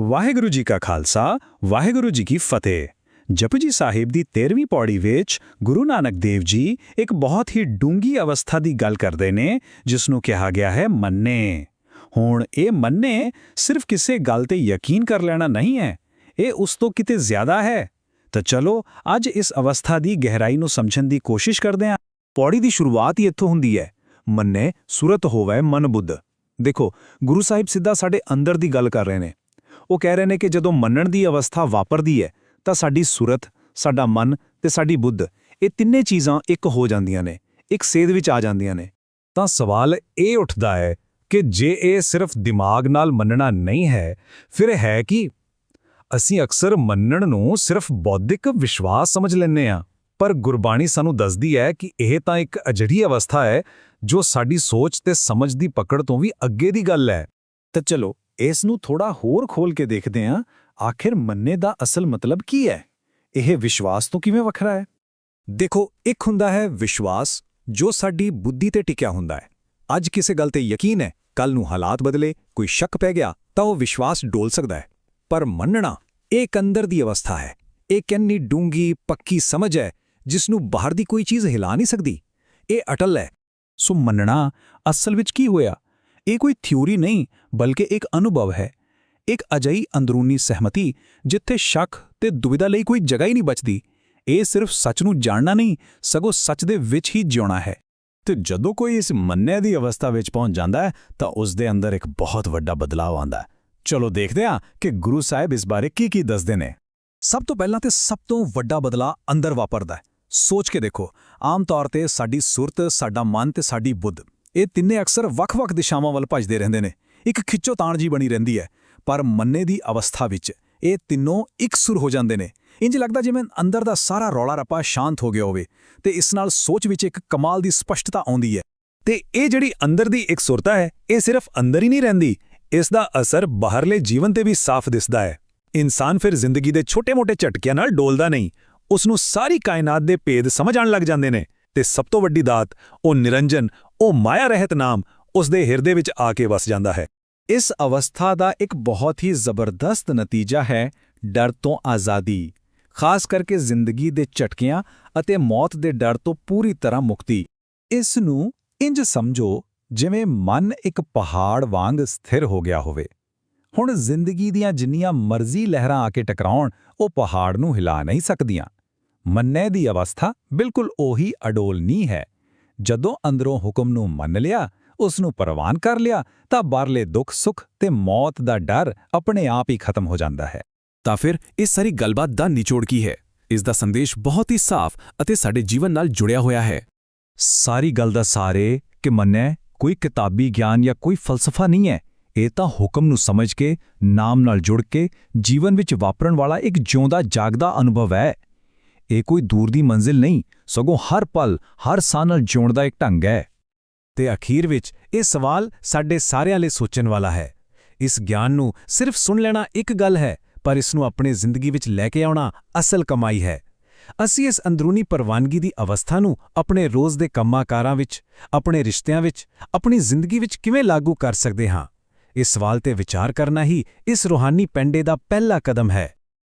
ਵਾਹਿਗੁਰੂ ਜੀ ਕਾ ਖਾਲਸਾ, ਵਾਹਿਗੁਰੂ ਜੀ ਕੀ ਫਤਿਹ। ਜਪਜੀ ਸਾਹਿਬ ਦੀ 13ਵੀਂ ਪੌੜੀ ਵਿੱਚ ਗੁਰੂ ਨਾਨਕ ਦੇਵ ਜੀ ਇੱਕ ਬਹੁਤ ਹੀ ਡੂੰਗੀ ਅਵਸਥਾ ਦੀ ਗੱਲ ਕਰਦੇ ਨੇ, ਜਿਸ ਨੂੰ ਕਿਹਾ ਗਿਆ ਹੈ ਮੰਨੇ। ਹੁਣ ਇਹ ਮੰਨੇ ਸਿਰਫ ਕਿਸੇ ਗੱਲ ਤੇ ਯਕੀਨ ਕਰ ਲੈਣਾ ਨਹੀਂ ਹੈ, ਇਹ ਉਸ ਤੋਂ ਕਿਤੇ ਜ਼ਿਆਦਾ ਹੈ। ਤਾਂ ਚਲੋ, ਅੱਜ ਇਸ ਅਵਸਥਾ ਦੀ ਗਹਿਰਾਈ ਨੂੰ ਸਮਝਣ ਦੀ ਕੋਸ਼ਿਸ਼ ਕਰਦੇ ਹਾਂ। ਪੌੜੀ ਦੀ ਸ਼ੁਰੂਆਤ ਹੀ ਇੱਥੋਂ ਹੁੰਦੀ ਹੈ। ਮੰਨੇ, ਸੁਰਤ ਹੋਵੇ ਮਨ ਬੁੱਧ। ਦੇਖੋ, ਗੁਰੂ ਸਾਹਿਬ ਸਿੱਧਾ ਸਾਡੇ ਅੰਦਰ ਦੀ ਗੱਲ ਕਰ ਰਹੇ ਨੇ। ਉਹ ਕਹਿ ਰਹੇ ਨੇ ਕਿ ਜਦੋਂ ਮੰਨਣ ਦੀ ਅਵਸਥਾ ਵਾਪਰਦੀ ਹੈ, ਤਾਂ ਸਾਡੀ ਸੁਰਤ, ਸਾਡਾ ਮਨ ਤੇ ਸਾਡੀ ਬੁੱਧ, ਇਹ ਤਿੰਨੇ ਚੀਜ਼ਾਂ ਇੱਕ ਹੋ ਜਾਂਦੀਆਂ ਨੇ, ਇੱਕ ਸੇਧ ਵਿੱਚ ਆ ਜਾਂਦੀਆਂ ਨੇ। ਤਾਂ ਸਵਾਲ ਇਹ ਉੱਠਦਾ ਹੈ ਕਿ ਜੇ ਇਹ ਸਿਰਫ ਦਿਮਾਗ ਨਾਲ ਮੰਨਣਾ ਨਹੀਂ ਹੈ, ਫਿਰ ਹੈ ਕੀ? ਅਸੀਂ ਅਕਸਰ ਮੰਨਣ ਨੂੰ ਸਿਰਫ ਬੌਧਿਕ ਵਿਸ਼ਵਾਸ ਸਮਝ ਲੈਂਦੇ ਹਾਂ, ਪਰ ਗੁਰਬਾਣੀ ਸਾਨੂੰ ਦੱਸਦੀ ਹੈ ਕਿ ਇਹ ਤਾਂ ਇੱਕ ਅਜਿਹੀ ਅਵਸਥਾ ਹੈ ਜੋ ਸਾਡੀ ਸੋਚ ਤੇ ਸਮਝ ਦੀ ਪਕੜ ਤੋਂ ਵੀ ਅੱਗੇ ਦੀ ਗੱਲ ਹੈ। ਤਾਂ ਚਲੋ ਇਸ ਨੂੰ ਥੋੜਾ ਹੋਰ ਖੋਲ ਕੇ ਦੇਖਦੇ ਹਾਂ, ਆਖਿਰ ਮੰਨੇ ਦਾ ਅਸਲ ਮਤਲਬ ਕੀ ਹੈ? ਇਹ ਵਿਸ਼ਵਾਸ ਤੋਂ ਕਿਵੇਂ ਵੱਖਰਾ ਹੈ? ਦੇਖੋ, ਇੱਕ ਹੁੰਦਾ ਹੈ ਵਿਸ਼ਵਾਸ ਜੋ ਸਾਡੀ ਬੁੱਧੀ ਤੇ ਟਿਕਿਆ ਹੁੰਦਾ ਹੈ। ਅੱਜ ਕਿਸੇ ਗੱਲ ਤੇ ਯਕੀਨ ਹੈ ਕੱਲ ਨੂੰ ਹਾਲਾਤ ਬਦਲੇ, ਕੋਈ ਸ਼ੱਕ ਪੈ ਗਿਆ, ਤਾਂ ਉਹ ਵਿਸ਼ਵਾਸ ਡੋਲ ਸਕਦਾ ਹੈ। ਪਰ ਮੰਨਣਾ, ਇਹ ਇੱਕ ਅੰਦਰ ਦੀ ਅਵਸਥਾ ਹੈ। ਇਹ ਕਿੰਨੀ ਡੂੰਗੀ ਪੱਕੀ ਸਮਝ ਹੈ, ਜਿਸ ਨੂੰ ਬਾਹਰ ਦੀ ਕੋਈ ਚੀਜ਼ ਹਿਲਾ ਨਹੀਂ ਸਕਦੀ। ਇਹ ਅਟਲ ਹੈ। ਸੋ ਮੰਨਣਾ ਅਸਲ ਵਿੱਚ ਕੀ ਹੋਇਆ? ਇਹ ਕੋਈ ਥਿਊਰੀ ਨਹੀਂ, ਬਲਕਿ ਇੱਕ ਅਨੁਭਵ ਹੈ। ਇੱਕ ਅਜਈ ਅੰਦਰੂਨੀ ਸਹਿਮਤੀ ਜਿੱਥੇ ਸ਼ੱਕ ਤੇ ਦੁਵਿਧਾ ਲਈ ਕੋਈ ਜਗ੍ਹਾ ਹੀ ਨਹੀਂ ਬਚਦੀ। ਇਹ ਸਿਰਫ ਸੱਚ ਨੂੰ ਜਾਣਨਾ ਨਹੀਂ, ਸਗੋਂ ਸੱਚ ਦੇ ਵਿੱਚ ਹੀ ਜਿਉਣਾ ਹੈ। ਤੇ ਜਦੋਂ ਕੋਈ ਇਸ ਮੰਨੇ ਦੀ ਅਵਸਥਾ ਵਿੱਚ ਪਹੁੰਚ ਜਾਂਦਾ ਹੈ, ਤਾਂ ਉਸ ਦੇ ਅੰਦਰ ਇੱਕ ਬਹੁਤ ਵੱਡਾ ਬਦਲਾਅ ਆਉਂਦਾ ਹੈ। ਚਲੋ ਦੇਖਦੇ ਹਾਂ ਕਿ ਗੁਰੂ ਸਾਹਿਬ ਇਸ ਬਾਰੇ ਕੀ ਕੀ ਦੱਸਦੇ ਨੇ। ਸਭ ਤੋਂ ਪਹਿਲਾਂ ਤੇ ਸਭ ਤੋਂ ਵੱਡਾ ਬਦਲਾਅ ਅੰਦਰ ਵਾਪਰਦਾ ਹੈ। ਸੋਚ ਕੇ ਦੇਖੋ, ਆਮ ਤੌਰ ਤੇ ਸਾਡੀ ਸੁਰਤ, ਸਾਡਾ ਮਨ ਤੇ ਸਾਡੀ ਬੁੱਧ। ਇਹ ਤਿੰਨੇ ਅਕਸਰ ਵੱਖ-ਵੱਖ ਦਿਸ਼ਾਵਾਂ ਵੱਲ ਭੱਜਦੇ ਰਹਿੰਦੇ ਨੇ। ਇੱਕ ਖਿੱਚੋਤਾਣ ਜੀ ਬਣੀ ਰਹਿੰਦੀ ਹੈ, ਪਰ ਮੰਨੇ ਦੀ ਅਵਸਥਾ ਵਿੱਚ ਇਹ ਤਿੰਨੋਂ ਇਕਸੁਰ ਹੋ ਜਾਂਦੇ ਨੇ। ਇੰਜ ਲੱਗਦਾ ਜਿਵੇਂ ਅੰਦਰ ਦਾ ਸਾਰਾ ਰੌਲਾ ਰੱਪਾ ਸ਼ਾਂਤ ਹੋ ਗਿਆ ਹੋਵੇ ਤੇ ਇਸ ਨਾਲ ਸੋਚ ਵਿੱਚ ਇੱਕ ਕਮਾਲ ਦੀ ਸਪਸ਼ਟਤਾ ਆਉਂਦੀ ਹੈ। ਤੇ ਇਹ ਜਿਹੜੀ ਅੰਦਰ ਦੀ ਇੱਕ ਸੁਰਤਾ ਹੈ, ਇਹ ਸਿਰਫ ਅੰਦਰ ਹੀ ਨਹੀਂ ਰਹਿੰਦੀ, ਇਸ ਦਾ ਅਸਰ ਬਾਹਰਲੇ ਜੀਵਨ ਤੇ ਵੀ ਸਾਫ਼ ਦਿਸਦਾ ਹੈ। ਇਨਸਾਨ ਫਿਰ ਜ਼ਿੰਦਗੀ ਦੇ ਛੋਟੇ-ਮੋਟੇ ਝਟਕਿਆਂ ਨਾਲ ਡੋਲਦਾ ਨਹੀਂ ਉਸ ਨੂੰ ਸਾਰੀ ਕਾਇਨਾਤ ਦੇ ਭੇਦ ਸਮਝ ਆਣ ਲੱਗ ਜਾਂਦੇ ਨੇ। ਤੇ ਸਭ ਤੋਂ ਵੱਡੀ ਦਾਤ, ਉਹ ਨਿਰੰਜਨ, ਉਹ ਮਾਇਆ ਰਹਿਤ ਨਾਮ ਉਸ ਦੇ ਹਿਰਦੇ ਵਿੱਚ ਆ ਕੇ ਵਸ ਜਾਂਦਾ ਹੈ। ਇਸ ਅਵਸਥਾ ਦਾ ਇੱਕ ਬਹੁਤ ਹੀ ਜ਼ਬਰਦਸਤ ਨਤੀਜਾ ਹੈ ਡਰ ਤੋਂ ਆਜ਼ਾਦੀ, ਖਾਸ ਕਰਕੇ ਜ਼ਿੰਦਗੀ ਦੇ ਝਟਕਿਆਂ ਅਤੇ ਮੌਤ ਦੇ ਡਰ ਤੋਂ ਪੂਰੀ ਤਰ੍ਹਾਂ ਮੁਕਤੀ। ਇਸ ਨੂੰ ਇੰਜ ਸਮਝੋ ਜਿਵੇਂ ਮਨ ਇੱਕ ਪਹਾੜ ਵਾਂਗ ਸਥਿਰ ਹੋ ਗਿਆ ਹੋਵੇ। ਹੁਣ ਜ਼ਿੰਦਗੀ ਦੀਆਂ ਜਿੰਨੀਆਂ ਮਰਜ਼ੀ ਲਹਿਰਾਂ ਆ ਕੇ ਟਕਰਾਉਣ, ਉਹ ਪਹਾੜ ਨੂੰ ਹਿਲਾ ਨਹੀਂ ਸਕਦੀਆਂ। ਮੰਨੇ ਦੀ ਅਵਸਥਾ ਬਿਲਕੁਲ ਉਹੀ ਅਡੋਲ ਨਹੀਂ ਹੈ। ਜਦੋਂ ਅੰਦਰੋਂ ਹੁਕਮ ਨੂੰ ਮੰਨ ਲਿਆ ਉਸ ਨੂੰ ਪ੍ਰਵਾਨ ਕਰ ਲਿਆ ਤਾਂ ਬਾਹਰਲੇ ਦੁੱਖ ਸੁੱਖ ਤੇ ਮੌਤ ਦਾ ਡਰ ਆਪਣੇ ਆਪ ਹੀ ਖਤਮ ਹੋ ਜਾਂਦਾ ਹੈ। ਤਾਂ ਫਿਰ ਇਸ ਸਾਰੀ ਗੱਲਬਾਤ ਦਾ ਨਿਚੋੜ ਕੀ ਹੈ? ਇਸ ਦਾ ਸੰਦੇਸ਼ ਬਹੁਤ ਹੀ ਸਾਫ਼ ਅਤੇ ਸਾਡੇ ਜੀਵਨ ਨਾਲ ਜੁੜਿਆ ਹੋਇਆ ਹੈ। ਸਾਰੀ ਗੱਲ ਦਾ ਸਾਰੇ ਕਿ ਮੰਨੇ ਕੋਈ ਕਿਤਾਬੀ ਗਿਆਨ ਜਾਂ ਕੋਈ ਫਲਸਫਾ ਨਹੀਂ ਹੈ। ਇਹ ਤਾਂ ਹੁਕਮ ਨੂੰ ਸਮਝ ਕੇ ਨਾਮ ਨਾਲ ਜੁੜ ਕੇ ਜੀਵਨ ਵਿੱਚ ਵਾਪਰਨ ਵਾਲਾ ਇੱਕ ਜਿਉਂਦਾ ਜਾਗਦਾ ਅਨੁਭਵ ਹੈ। ਇਹ ਕੋਈ ਦੂਰ ਦੀ ਮੰਜ਼ਿਲ ਨਹੀਂ, ਸਗੋਂ ਹਰ ਪਲ, ਹਰ ਸਾਹ ਨਾਲ ਜਿਉਣ ਦਾ ਇੱਕ ਢੰਗ ਹੈ। ਤੇ ਅਖੀਰ ਵਿੱਚ ਇਹ ਸਵਾਲ ਸਾਡੇ ਸਾਰਿਆਂ ਲਈ ਸੋਚਣ ਵਾਲਾ ਹੈ। ਇਸ ਗਿਆਨ ਨੂੰ ਸਿਰਫ ਸੁਣ ਲੈਣਾ ਇੱਕ ਗੱਲ ਹੈ, ਪਰ ਇਸ ਨੂੰ ਆਪਣੀ ਜ਼ਿੰਦਗੀ ਵਿੱਚ ਲੈ ਕੇ ਆਉਣਾ ਅਸਲ ਕਮਾਈ ਹੈ। ਅਸੀਂ ਇਸ ਅੰਦਰੂਨੀ ਪ੍ਰਵਾਨਗੀ ਦੀ ਅਵਸਥਾ ਨੂੰ ਆਪਣੇ ਰੋਜ਼ ਦੇ ਕੰਮਾਂ-ਕਾਰਾਂ ਵਿੱਚ, ਆਪਣੇ ਰਿਸ਼ਤਿਆਂ ਵਿੱਚ, ਆਪਣੀ ਜ਼ਿੰਦਗੀ ਵਿੱਚ ਕਿਵੇਂ ਲਾਗੂ ਕਰ ਸਕਦੇ ਹਾਂ? ਇਸ ਸਵਾਲ ਤੇ ਵਿਚਾਰ ਕਰਨਾ ਹੀ ਇਸ ਰੂਹਾਨੀ ਪੈਂਡੇ ਦਾ ਪਹਿਲਾ ਕਦਮ ਹੈ।